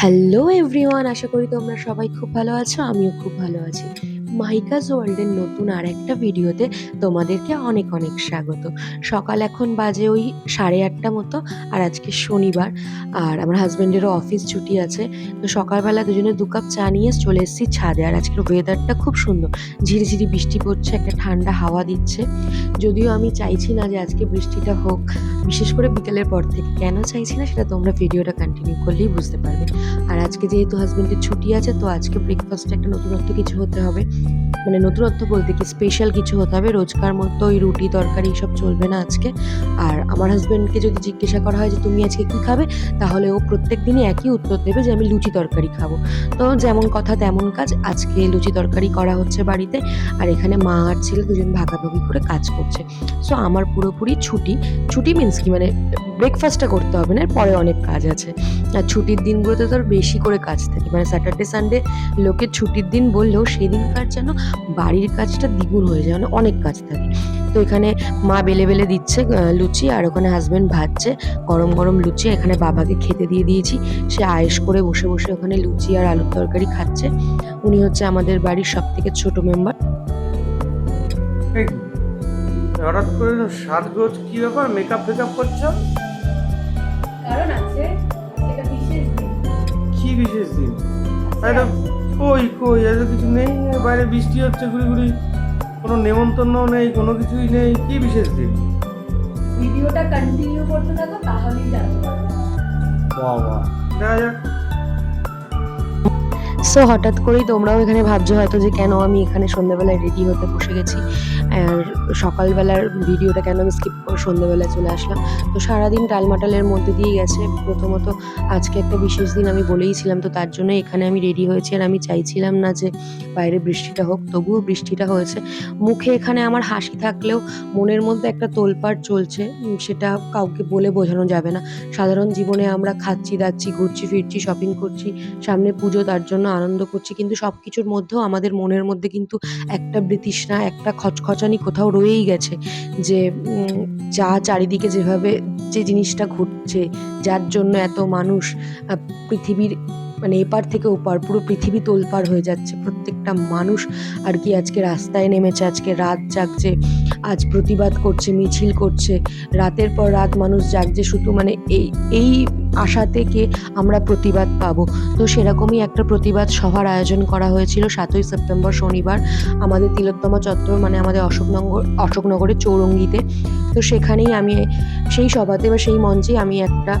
Hello everyone আশা করি তোমরা সবাই খুব ভালো আছো আমিও খুব ভালো আছি। মাইকাস ওয়ার্ল্ডের নতুন আর একটা ভিডিওতে তোমাদেরকে অনেক অনেক স্বাগত। সকাল এখন বাজে ওই সাড়ে আটটা মতো, আর আজকে শনিবার, আর আমার হাজব্যান্ডেরও অফিস ছুটি আছে। তো সকালবেলা দুজনে দু কাপ চা নিয়ে চলে এসেছি ছাদে, আর আজকের ওয়েদারটা খুব সুন্দর। ঝিরিঝিরি বৃষ্টি পড়ছে, একটা ঠান্ডা হাওয়া দিচ্ছে। যদিও আমি চাইছি না যে আজকে বৃষ্টিটা হোক, বিশেষ করে বিকেলের পর থেকে। কেন চাইছি না সেটা তোমরা ভিডিওটা কন্টিনিউ করলেই বুঝতে পারবে। আর আজকে যেহেতু হাজব্যান্ডের ছুটি আছে, তো আজকে ব্রেকফাস্টে একটা নতুনত্ব কিছু হতে হবে। মানে নতুনত্ব বলতে কি স্পেশাল কিছু হতে হবে, রোজকার মতো ওই রুটি, তরকারি সব চলবে না আজকে। আর আমার হাজব্যান্ডকে যদি জিজ্ঞাসা করা হয় যে তুমি আজকে কি খাবে, তাহলে ও প্রত্যেক দিনই একই উত্তর দেবে যে আমি লুচি তরকারি খাব। তো যেমন কথা তেমন কাজ, আজকে লুচি তরকারি করা হচ্ছে বাড়িতে, আর এখানে মা আর ছেলে দুজন ভাগাভাগি করে কাজ করছে। সো আমার পুরোপুরি ছুটি ছুটি মিন্স কি মানে ব্রেকফাস্টটা করতে হবে না পরে অনেক কাজ আছে। আর ছুটির দিনগুলোতে তো আর বেশি করে কাজ থাকে। মানে স্যাটারডে সানডে লোকের ছুটির দিন বললেও সেদিনকার যেন বাড়ির কাজটা দ্বিগুণ হয়ে যায়। মানে অনেক কাজ থাকে। তো এখানে মা বেলে বেলে দিচ্ছে লুচি আর ওখানে হাজব্যান্ড ভাজছে, গরম গরম লুচি। এখানে বাবাকে খেতে দিয়ে দিয়েছি। সে আয়েস করে বসে বসে ওখানে লুচি আর আলুর তরকারি খাচ্ছে। উনি হচ্ছে আমাদের বাড়ির সব থেকে ছোট মেম্বার? হঠাৎ করে সাজগোজ কি ব্যাপার? মেকআপ ফেকআপ করছ? বিশেষ দিন এটা কই কই এত কিছু নেই বাইরে বৃষ্টি হচ্ছে ঘুরি ঘুরি। কোনো নেমন্তন্নও নেই কোনো কিছুই নেই কি বিশেষ দিন ভিডিওটা কন্টিনিউ করতে থাকো তাহলেই জানতে পারবে। বাবা। দেখা যাক। সো হঠাৎ করেই তোমরাও এখানে ভাবছ হয়তো যে কেন আমি এখানে সন্ধ্যাবেলায় রেডি হতে বসে গেছি। আর সকালবেলার ভিডিওটা কেন আমি স্কিপ করে সন্ধ্যাবেলায় চলে আসলাম? তো সারাদিন টালমাটালের মধ্যে দিয়ে গেছে। প্রথমত আজকে একটা বিশেষ দিন আমি বলেইছিলাম তো তার জন্য এখানে আমি রেডি হয়েছি। আর আমি চাইছিলাম না যে বাইরে বৃষ্টিটা হোক, তবুও বৃষ্টিটা হয়েছে। মুখে এখানে আমার হাসি থাকলেও মনের মধ্যে একটা তোলপাড় চলছে। সেটা কাউকে বলে বোঝানো যাবে না। সাধারণ জীবনে আমরা খাচ্ছি, দাচ্ছি, ঘুরছি, ফিরছি শপিং করছি, সামনে পুজো, তার জন্য আনন্দ করছি, কিন্তু সব কিছুর মধ্যেও আমাদের মনের মধ্যে কিন্তু একটা বৃতৃষ্ণা, একটা খচখচানি কোথাও রয়েই গেছে যে যা চারিদিকে যেভাবে যে জিনিসটা ঘটছে, যার জন্য এত মানুষ পৃথিবীর মানে এপার থেকে ওপার, পুরো পৃথিবী তোলপাড় হয়ে যাচ্ছে। প্রত্যেকটা মানুষ আর কি আজকে রাস্তায় নেমেছে, আজকে রাত জাগছে, আজ প্রতিবাদ করছে, মিছিল করছে, রাতের পর রাত মানুষ জাগছে, শুধু মানে এই এই আশা থেকে আমরা প্রতিবাদ পাব? তো সেরকমই একটা প্রতিবাদ সভার আয়োজন করা হয়েছিল সাতই সেপ্টেম্বর শনিবার আমাদের তিলোত্তমা চত্বর মানে আমাদের অশোকনগর অশোকনগরের চৌরঙ্গিতে। তো সেখানেই আমি সেই সভাতে বা সেই মঞ্চে আমি একটা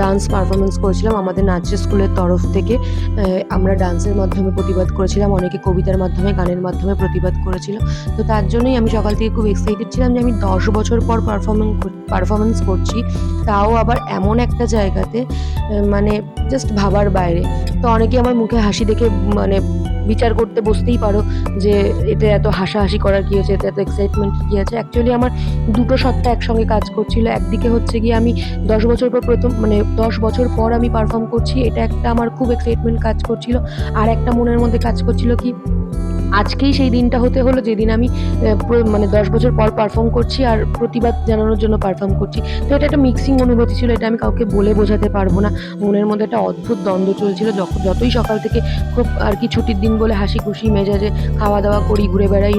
ডান্স পারফরমেন্স করেছিলাম। আমাদের নাচের স্কুলের তরফ থেকে আমরা ডান্সের মাধ্যমে প্রতিবাদ করেছিলাম। অনেকে কবিতার মাধ্যমে, গানের মাধ্যমে প্রতিবাদ করেছিল। তো তার জন্যই আমি সকাল থেকে খুব এক্সাইটেড ছিলাম যে আমি দশ বছর পর পারফরমেন্স পারফরমেন্স করছি, তাও আবার এমন একটা জায়গাতে মানে জাস্ট ভাবার বাইরে। তো অনেকে আমার মুখে হাসি দেখে মানে বিচার করতে বসতেই পারো যে এতে এত হাসাহাসি করার কি হচ্ছে এতে এত এক্সাইটমেন্ট কি আছে। অ্যাকচুয়ালি আমার দুটো সত্তা একসঙ্গে কাজ করছিল। একদিকে হচ্ছে গিয়ে আমি দশ বছর পর প্রথম মানে দশ বছর পর আমি পারফর্ম করছি। এটা একটা আমার খুব এক্সাইটমেন্ট কাজ করছিল। আর একটা মনের মধ্যে কাজ করছিল কি আজকেই সেই দিনটা হতে হলো, যেদিন আমি মানে দশ বছর পর পারফর্ম করছি আর প্রতিবাদ জানানোর জন্য পারফর্ম করছি। তো এটা একটা মিক্সিং অনুভূতি ছিল, এটা আমি কাউকে বলে বোঝাতে পারব না। মনের মধ্যে একটা অদ্ভুত দ্বন্দ্ব চলছিল যতই সকাল থেকে খুব আর কি ছুটির দিন বলে হাসি খুশি মেজাজে খাওয়া দাওয়া করি, ঘুরে বেড়াই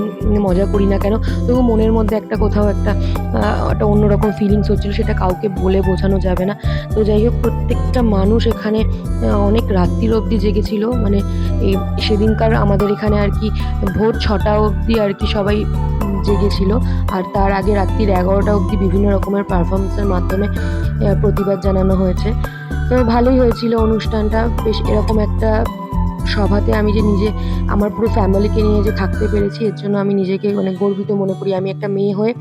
মজা করি না কেন, তবু মনের মধ্যে একটা কোথাও একটা একটা অন্যরকম ফিলিংস হচ্ছিল, সেটা কাউকে বলে বোঝানো যাবে না। তো যাই হোক, প্রত্যেকটা মানুষ এখানে অনেক রাত্রির অবধি জেগেছিল। মানে এই সেদিনকার আমাদের এখানে আর কি ভোর ছটা অবধি আর কি সবাই জেগেছিল। আর তার আগে রাত্রির এগারোটা অবধি বিভিন্ন রকমের পারফরমেন্সের মাধ্যমে প্রতিবাদ জানানো হয়েছে। তো ভালোই হয়েছিল অনুষ্ঠানটা। বেশ এরকম একটা সভাতে আমি যে নিজে আমার পুরো ফ্যামিলিকে নিয়ে যে থাকতে পেরেছি, এর জন্য আমি নিজেকে মানে গর্বিত মনে করি। আমি একটা মেয়ে হয়ে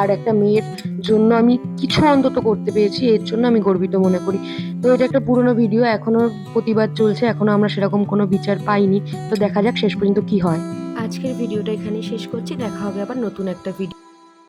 আর একটা মেয়ের জন্য আমি কিছু অন্তত করতে পেরেছি, এর জন্য আমি গর্বিত মনে করি। তো এটা একটা পুরনো ভিডিও এখনও প্রতিবাদ চলছে এখনও আমরা সেরকম কোনো বিচার পাইনি। তো দেখা যাক শেষ পর্যন্ত কি হয়। আজকের ভিডিওটা এখানে শেষ করছি, দেখা হবে আবার নতুন একটা ভিডিও